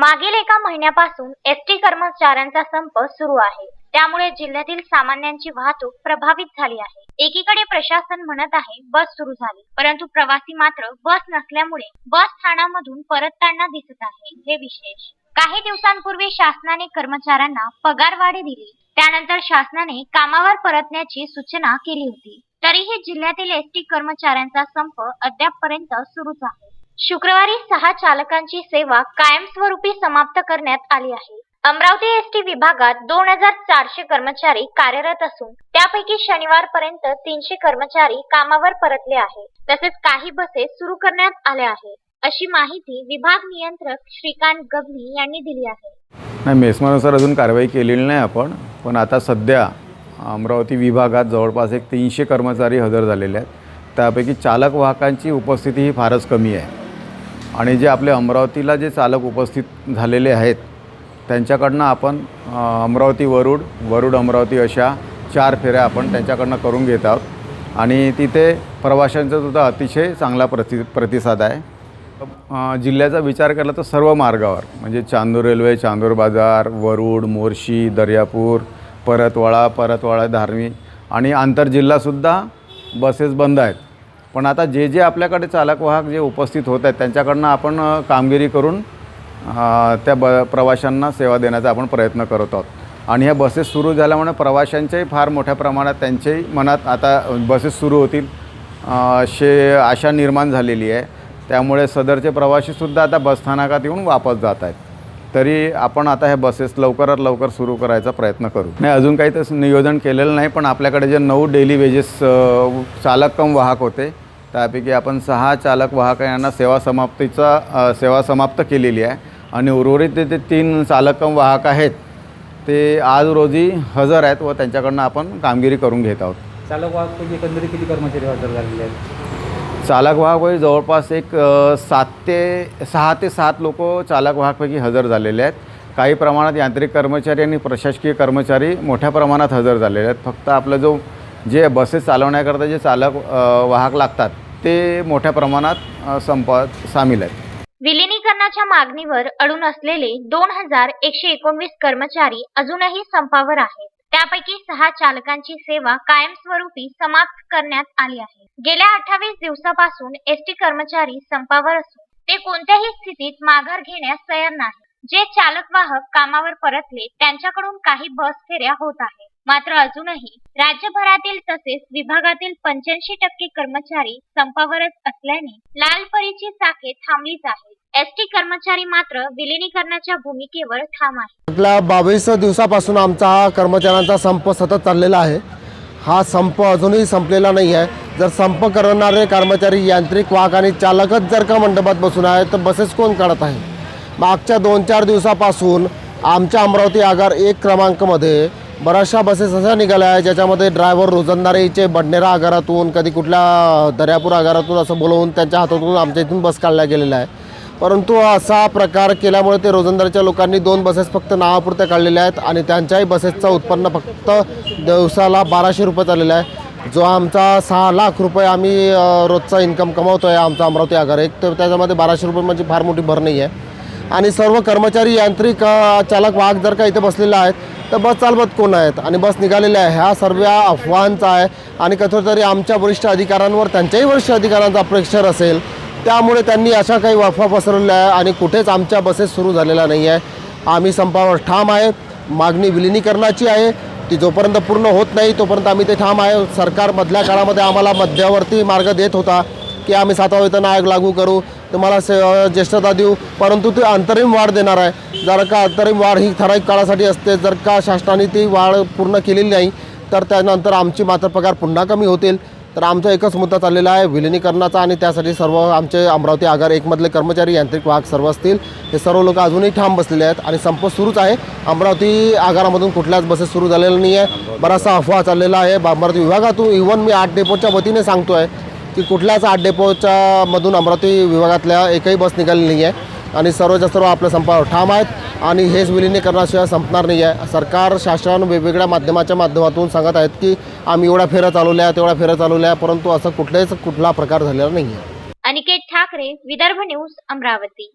मागील एका महिन्यापासून एस टी कर्मचाऱ्यांचा संप सुरू आहे. त्यामुळे जिल्ह्यातील सामान्यांची वाहतूक प्रभावित झाली आहे. एकीकडे प्रशासन म्हणत आहे बस सुरू झाली. परंतु प्रवासी मात्र बस नसल्यामुळे बस स्थानामधून परतताना दिसत आहे हे विशेष. काही दिवसांपूर्वी शासनाने कर्मचाऱ्यांना पगारवाढी दिली. त्यानंतर शासनाने कामावर परतण्याची सूचना केली होती. तरीही जिल्ह्यातील एस टी कर्मचाऱ्यांचा संप अद्यापपर्यंत सुरूच आहे. शुक्रवारी सहा चालकांची सेवा कायमस्वरूपी समाप्त करण्यात आली आहे. अमरावती एस टी विभागात दोन हजार चारशे कर्मचारी कार्यरत असून त्यापैकी शनिवारपर्यंत तीनशे कर्मचारी कामावर परतले आहे तसेच काही बसेस सुरू करण्यात आल्या आहेत. अशी माहिती विभाग नियंत्रक श्रीकांत गवली यांनी दिली आहे. नाही मेस्मानुसार अजून कारवाई केलेली नाही आपण पण आता सध्या अमरावती विभागात जवळपास एक तीनशे कर्मचारी हजर झालेले आहेत. त्यापैकी चालक वाहकांची उपस्थिती ही फारच कमी आहे. आणि जे आपले अमरावतीला जे चालक उपस्थित झालेले आहेत त्यांच्याकडनं आपण अमरावती वरुड वरुड अमरावती अशा चार फेऱ्या आपण त्यांच्याकडनं करून घेत आहोत. आणि तिथे प्रवाशांचा सुद्धा अतिशय चांगला प्रति प्रतिसाद आहे. जिल्ह्याचा विचार केला तर सर्व मार्गावर म्हणजे चांदूर रेल्वे चांदूर बाजार वरुड मोर्शी दर्यापूर परतवाडा परतवाडा धार्मी आणि आंतरजिल्हासुद्धा बसेस बंद आहेत. पण आता जे जे आपल्याकडे चालक वाहक जे उपस्थित होत आहेत त्यांच्याकडनं आपण कामगिरी करून त्या ब प्रवाशांना सेवा देण्याचा आपण प्रयत्न करत आहोत. आणि ह्या बसेस सुरू झाल्यामुळे प्रवाशांच्याही फार मोठ्या प्रमाणात त्यांच्याही मनात आता बसेस सुरू होतील. असे शे आशा निर्माण झालेली आहे. त्यामुळे सदरचे प्रवासीसुद्धा आता बसस्थानकात येऊन वापस जात आहेत. तरी आपण आता ह्या बसेस लवकरात लवकर सुरू करायचा प्रयत्न करू. नाही अजून काही तसं नियोजन केलेलं नाही पण आपल्याकडे जे नऊ डेली वेजेस चालक कम वाहक होते त्यापैकी आपण सहा चालक वाहक यांना सेवा समाप्तीचा सेवा समाप्त केलेली आहे. आणि उर्वरित ते तीन चालकम वाहक आहेत ते आज रोजी हजर आहेत व त्यांच्याकडनं आपण कामगिरी करून घेत आहोत. चालक वाहक एकंदरीत किती कर्मचारी हजर झालेले आहेत? चालक वाहकपैकी जवळपास एक सात ते सहा ते सात लोक चालक वाहकपैकी हजर झालेले आहेत. काही प्रमाणात यांत्रिक कर्मचारी आणि प्रशासकीय कर्मचारी मोठ्या प्रमाणात हजर झालेले आहेत. फक्त आपलं जो जे बसेस चालवण्याकरता जे चालक वाहक लागतात ते मोठ्या प्रमाणात संपात सामील आहेत. विलिनीकरणाच्या मागणीवर अडून असलेले दोन हजार एकशे एकोणवीस कर्मचारी अजूनही संपावर आहेत. त्यापैकी सहा चालकांची सेवा कायमस्वरूपी समाप्त करण्यात आली आहे. गेल्या अठ्ठावीस दिवसापासून एस टी कर्मचारी संपावर असून ते कोणत्याही स्थितीत माघार घेण्यास तयार नाही जे चालक वाहक कामावर परतले त्यांच्याकडून काही बस फेऱ्या होत आहे. मात्र अजूनही राज्यभरातील तसेच विभागातील पंच्याऐंशी टक्के कर्मचारी संपावरच असल्याने लालपरीची चाके थांबलीच आहेत. एसटी कर्मचारी मात्र विलिनीकरणाच्या भूमिकेवर ठाम आहे बावीस दिवसापासून आमचा हा कर्मचाऱ्यांचा संप सतत चाललेला आहे. हा संप अजूनही संपलेला नाही आहे. जर संप करणारे कर्मचारी यांत्रिक वाहक आणि चालकच जर का मंडपात बसून आहे तर बसेस कोण काढत आहे? मागच्या दोन चार दिवसापासून आमच्या अमरावती आगार एक क्रमांकमध्ये बऱ्याचशा बसेस अशा निघाल्या आहे ज्याच्यामध्ये ड्रायव्हर रोजंदारीचे बडनेरा आगारातून कधी कुठल्या दर्यापूर आगारातून असं बोलवून त्यांच्या हातातून आमच्या इथून बस काढल्या गेलेल्या आहे परंतु असा प्रकार केल्यामुळे ते रोजंदारीच्या लोकांनी दोन बसेस फक्त नावापुरत्या काढलेल्या आहेत आणि त्यांच्याही बसेसचं उत्पन्न फक्त दिवसाला बाराशे रुपये चाललेलं आहे. जो आमचा सहा लाख रुपये आम्ही रोजचा इन्कम कमावतो आहे आमचा अमरावती आगार. एक तर त्याच्यामध्ये बाराशे रुपये म्हणजे फार मोठी भर नाही आहे. आणि सर्व कर्मचारी यांत्रिक चालक वाहक जर का इथे बसलेले आहेत तर बस चालवत कोण आहेत? आणि बस निघालेल्या आहे. ह्या सर्व अफवांचा आहे. आणि कथोतरी आमच्या वरिष्ठ अधिकाऱ्यांवर त्यांच्याही वरिष्ठ अधिकाऱ्यांचा प्रेक्षर असेल त्यामुळे त्यांनी अशा काही वाफा पसरवल्या आहे आणि कुठेच आमच्या बसेस सुरू झालेल्या नाही आहे. आम्ही संपावर ठाम आहे. मागणी विलिनीकरणाची आहे. ती जोपर्यंत पूर्ण होत नाही तोपर्यंत आम्ही ते ठाम आहे. सरकार मधल्या काळामध्ये आम्हाला मध्यवर्ती मार्ग देत होता की आम्ही सातवा वेतन आयोग लागू करू. तुम्हाला से ज्येष्ठता देऊ. परंतु ते अंतरिम वाढ देणार आहे. जर का अंतरिम वाढ ही ठराविक काळासाठी असते जर का शासनाने ती वाढ पूर्ण केलेली नाही तर त्यानंतर आमची मात्र पगार पुन्हा कमी होतील. तर आमचा एकच मुद्दा चाललेला आहे विलिनीकरणाचा आणि त्यासाठी सर्व आमचे अमरावती आगार एकमधले कर्मचारी यांत्रिक वाहक सर्व असतील. हे सर्व लोक अजूनही ठाम बसलेले आहेत आणि संप सुरूच आहे. अमरावती आगारामधून कुठल्याच बसेस सुरू झालेल्या नाही आहे बराचसा अफवा चाललेला आहे. अमरावती विभागातून इव्हन मी आठ डेपोच्या वतीने सांगतो आहे की कुठल्याच आठ डेपोच्या मधून अमरावती विभागातल्या एकही बस निघाली नाही आहे आणि सर्वच्या सर्व आपल्या संपावर ठाम आहेत. आणि हेच विलिनीकरणाशिवाय संपणार नाही आहे सरकार शासन वेगवेगळ्या माध्यमाच्या माध्यमातून सांगत आहेत की आम्ही एवढ्या फेऱ्या चालवल्या तेवढ्या फेऱ्या चालवल्या परंतु असं कुठल्याच कुठला प्रकार झालेला नाही आहे अनिकेत ठाकरे विदर्भ न्यूज अमरावती.